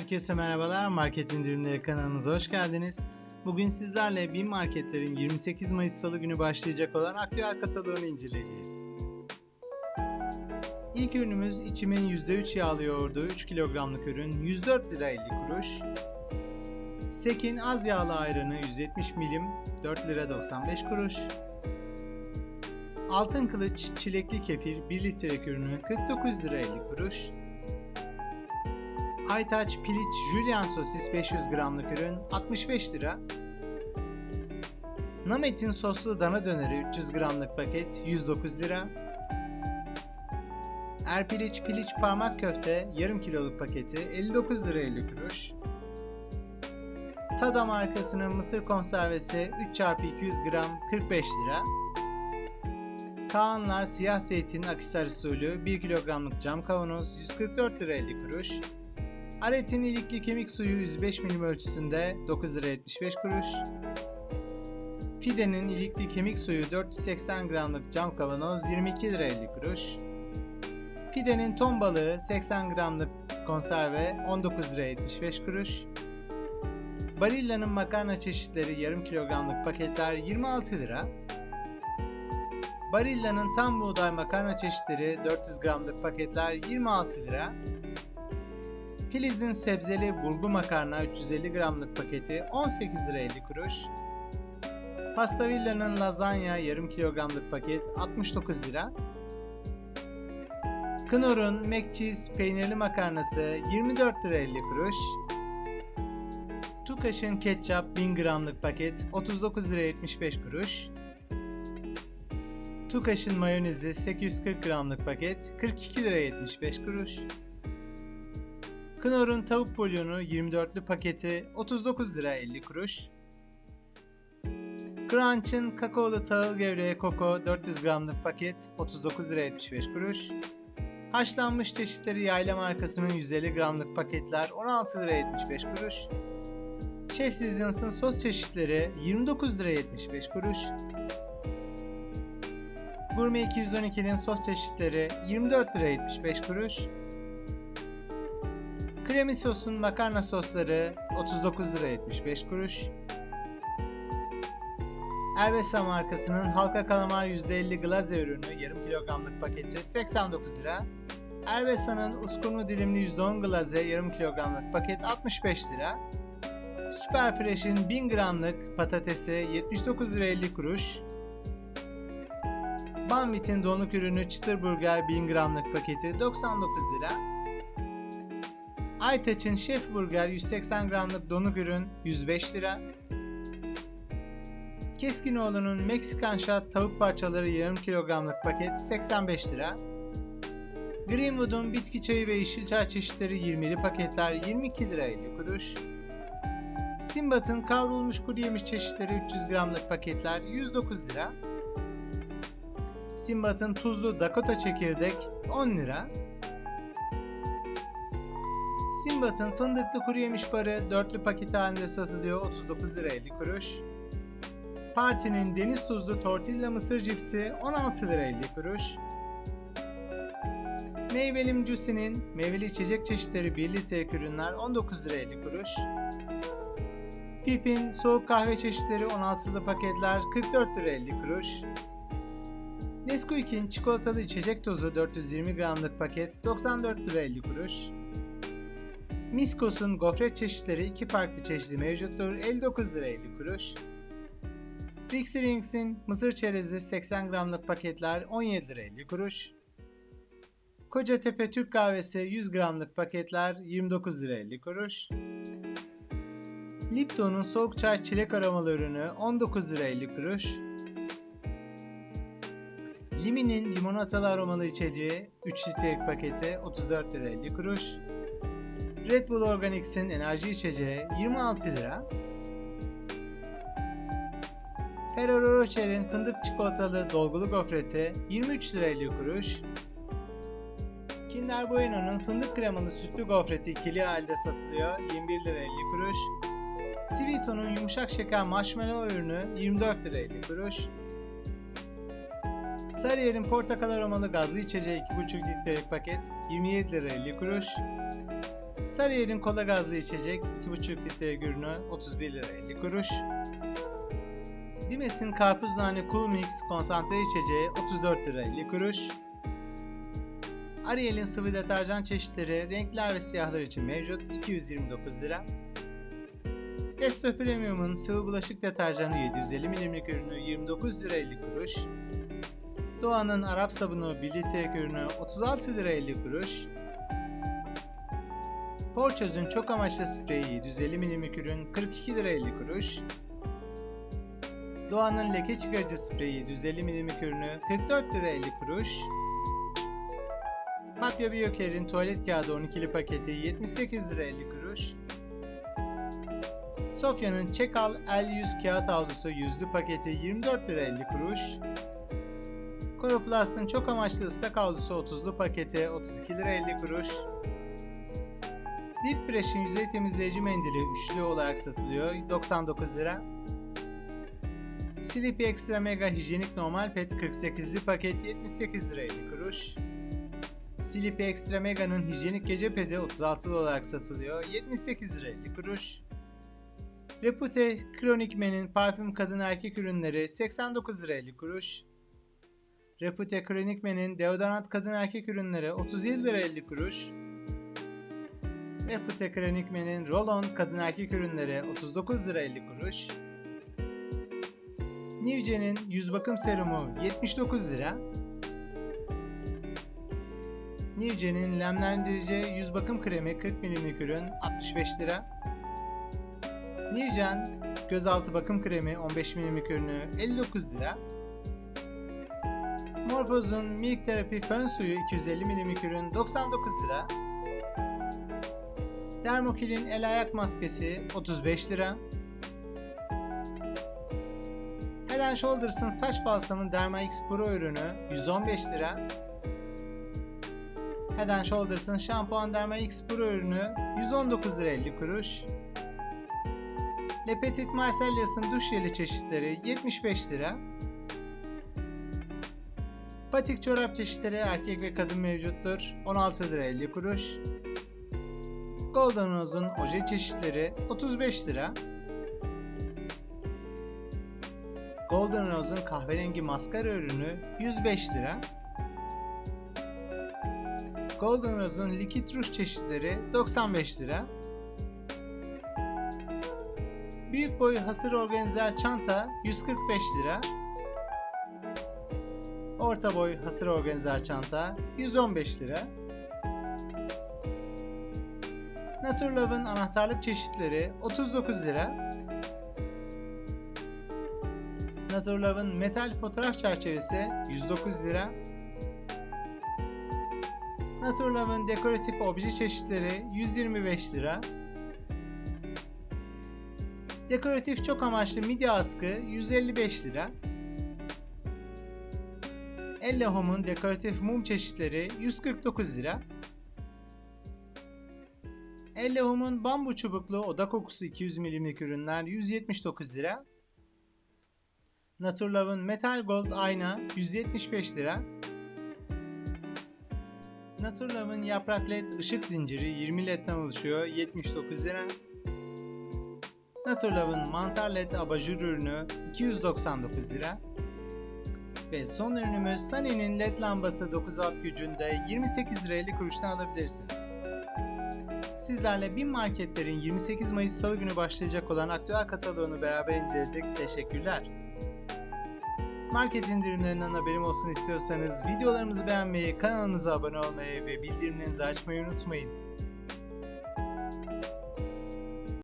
Herkese merhabalar. Market indirimleri kanalımıza hoş geldiniz. Bugün sizlerle BİM Marketler'in 28 Mayıs Salı günü başlayacak olan aktüel kataloğunu inceleyeceğiz. İlk ürünümüz içimin %3 yağlı yoğurdu 3 kilogramlık ürün 104 lira 50 kuruş. Sekin az yağlı ayranı 170 milim 4 lira 95 kuruş. Altın kılıç çilekli kefir 1 litrelik ürünü 49 lira 50 kuruş. Aytaç piliç Julian sosis 500 gramlık ürün 65 lira. Namet'in soslu dana döneri 300 gramlık paket 109 lira. Erpiliç piliç parmak köfte yarım kiloluk paketi 59 lira 50 kuruş. Tada markasının mısır konservesi 3x200 gram 45 lira. Kaanlar siyah zeytin akisar usulü 1 kilogramlık cam kavanoz 144 lira 50 kuruş. Aret'in ilikli kemik suyu 105 milim ölçüsünde 9 lira 75 kuruş. Fide'nin ilikli kemik suyu 480 gramlık cam kavanoz 22 lira 50 kuruş. Fide'nin ton balığı 80 gramlık konserve 19 lira 75 kuruş. Barilla'nın makarna çeşitleri yarım kilogramlık paketler 26 lira. Barilla'nın tam buğday makarna çeşitleri 400 gramlık paketler 26 lira. Filiz'in sebzeli burgu makarna 350 gramlık paketi 18 lira 50 kuruş. Pastavilla'nın lazanya yarım kilogramlık paket 69 lira. Knorr'un mac cheese peynirli makarnası 24 lira 50 kuruş. Tukaş'ın ketçap 1000 gramlık paket 39 lira 75 kuruş. Tukaş'ın mayonezi 840 gramlık paket 42 lira 75 kuruş. Knorr'un tavuk bulyonu 24'lü paketi 39 lira 50 kuruş. Crunch'ın kakaolu tahıl gevreği koko 400 gramlık paket 39 lira 75 kuruş. Haşlanmış çeşitleri yayla markasının 150 gramlık paketler 16 lira 75 kuruş. Chef Seasons'ın sos çeşitleri 29 lira 75 kuruş. Gourmet 212'nin sos çeşitleri 24 lira 75 kuruş. Kremi sosun makarna sosları 39 lira 75 kuruş. Ervesa markasının halka kalamar %50 glaze ürünü yarım kilogramlık paketi 89 lira. Ervesa'nın uskumru dilimli %10 glaze yarım kilogramlık paket 65 lira. Süper Fresh'in 1000 gramlık patatesi 79 lira 50 kuruş. Banvit'in donuk ürünü çıtır burger 1000 gramlık paketi 99 lira. Aytaç'ın Şef Burger 180 gramlık donuk ürün 105 lira. Keskinoğlu'nun Meksikan şat tavuk parçaları yarım kilogramlık paket 85 lira. Greenwood'un bitki çayı ve yeşil çay çeşitleri 20'li paketler 22 lira 50 kuruş. Simbat'ın kavrulmuş kuru yemiş çeşitleri 300 gramlık paketler 109 lira. Simbat'ın tuzlu Dakota çekirdek 10 lira. Simbat'ın fındıklı kuru yemiş barı dörtlü paket halinde satılıyor 39 lira 50 kuruş. Parti'nin deniz tuzlu tortilla mısır cipsi 16 lira 50 kuruş. Meyvelim Juicy'nin meyveli içecek çeşitleri 1 litrelik ürünler 19 lira 50 kuruş. Pip'in soğuk kahve çeşitleri 16'lı paketler 44 lira 50 kuruş. Nesquik'in çikolatalı içecek tozu 420 gramlık paket 94 lira 50 kuruş. Miskos'un gofret çeşitleri iki farklı çeşidi mevcuttur 59 lira 50 kuruş. Dixie Rings'in mısır çerezi 80 gramlık paketler 17 lira 50 kuruş. Kocatepe Türk kahvesi 100 gramlık paketler 29 lira 50 kuruş. Lipton'un soğuk çay çilek aromalı ürünü 19 lira 50 kuruş. Limi'nin limonatalı aromalı içeceği 3 litrelik paketi 34 lira 50 kuruş. Red Bull Organics'in enerji içeceği 26 lira. Ferrero Rocher'in fındık çikolatalı dolgulu gofreti 23 lira 50 kuruş. Kinder Bueno'nun fındık kremalı sütlü gofreti ikili halde satılıyor 21 lira 50 kuruş. Sweeto'nun yumuşak şeker marshmallow ürünü 24 lira 50 kuruş. Sarıyer'in portakal aromalı gazlı içeceği 2,5 litrelik paket 27 lira 50 kuruş. Sarıyer'in kola gazlı içecek 2,5 litre ürünü 31 lira 50 kuruş. Dimes'in karpuz nane cool mix konsantre içeceği 34 lira 50 kuruş. Ariel'in sıvı deterjan çeşitleri renkler ve siyahlar için mevcut 229 lira. Desto Premium'un sıvı bulaşık deterjanı 750 milimlik ürünü 29 lira 50 kuruş. Doğan'ın Arap sabunu 1 litrelik ürünü 36 lira 50 kuruş. Porçöz'ün çok amaçlı spreyi 750 milimlik ürün 42 lira 50 kuruş. Doğan'ın leke çıkarıcı spreyi 750 milimlik ürünü 44 lira 50 kuruş. Papya Biocare'in tuvalet kağıdı 12'li paketi 78 lira 50 kuruş. Sofya'nın Çekal L100 kağıt havlusu yüzlü paketi 24 lira 50 kuruş. Coroplast'ın çok amaçlı ıslak havlusu 30'lu paketi 32 lira 50 kuruş. Deep Fresh'in yüzey temizleyici mendili üçlü olarak satılıyor 99 lira. Sleepy Extra Mega hijyenik normal pet 48'li paket 78 lira 50 kuruş. Sleepy Extra Mega'nın hijyenik gece pedi 36'lı olarak satılıyor 78 lira 50 kuruş. Repute Chronic Men'in parfüm kadın erkek ürünleri 89 lira 50 kuruş. Repute Chronic Men'in deodorant kadın erkek ürünleri 37 lira 50 kuruş. Repute Chronic Men'in roll-on kadın erkek ürünleri 39 lira 50 kuruş. Nivce'nin yüz bakım serumu 79 lira. Nivce'nin lemlendirici yüz bakım kremi 40 milimlik ürün 65 lira. Nivcen gözaltı bakım kremi 15 milimlik ürünü 59 lira. Morphose'un Milk Therapy fön suyu 250 milimlik ürün 99 lira. Dermokil'in el ayak maskesi 35 lira. Head Shoulders'ın saç balsamı Derma X Pro ürünü 115 lira. Head Shoulders'ın şampuan Derma X Pro ürünü 119 lira 50 kuruş. Le Petit Marcella'sın duş jeli çeşitleri 75 lira. Patik çorap çeşitleri erkek ve kadın mevcuttur 16 lira 50 kuruş. Golden Rose'un oje çeşitleri 35 lira. Golden Rose'un kahverengi maskara ürünü 105 lira. Golden Rose'un likit ruj çeşitleri 95 lira. Büyük boy hasır organizer çanta 145 lira. Orta boy hasır organizer çanta 115 lira. Naturlove'ın anahtarlık çeşitleri 39 lira. Naturlove'ın metal fotoğraf çerçevesi 109 lira. Naturlove'ın dekoratif obje çeşitleri 125 lira. Dekoratif çok amaçlı midye askı 155 lira. Elle Home'un dekoratif mum çeşitleri 149 lira. Elle Home'un bambu çubuklu oda kokusu 200 milimlik ürünler 179 lira. Naturlove'ın Metal Gold ayna 175 lira. Naturlove'ın yaprak led ışık zinciri 20 ledden oluşuyor 79 lira. Naturlove'ın mantar led abajur ürünü 299 lira. Ve son ürünümüz Sunny'nin led lambası 9 watt gücünde 28 lira 50 kuruştan alabilirsiniz. Sizlerle bin marketlerin 28 Mayıs Salı günü başlayacak olan aktüel kataloğunu beraber inceledik. Teşekkürler. Market indirimlerinden haberim olsun istiyorsanız videolarımızı beğenmeyi, kanalımıza abone olmayı ve bildirimlerinizi açmayı unutmayın.